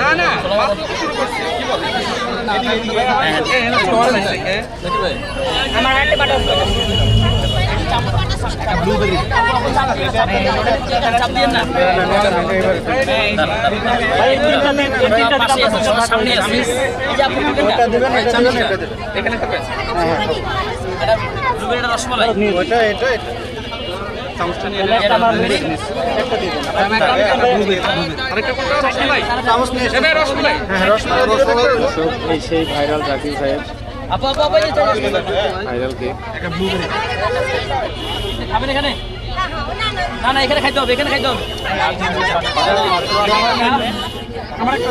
না না শুরু করছি কি বলে আমার হাতে বাটা ব্লুবেরি এখানে রসমালাই ওইটা এটা চামচটা নিয়ে হ্যাঁ এই সেই ভাইরাল জাকির সাহেব আপু আপু আপু এই যে চলে আসুন। ভাইরাল ব্লুবেরি খাবেন এখানে? না না এখানে খাইতে হবে এখানে খাইতে হবে। আমার একটা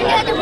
একটা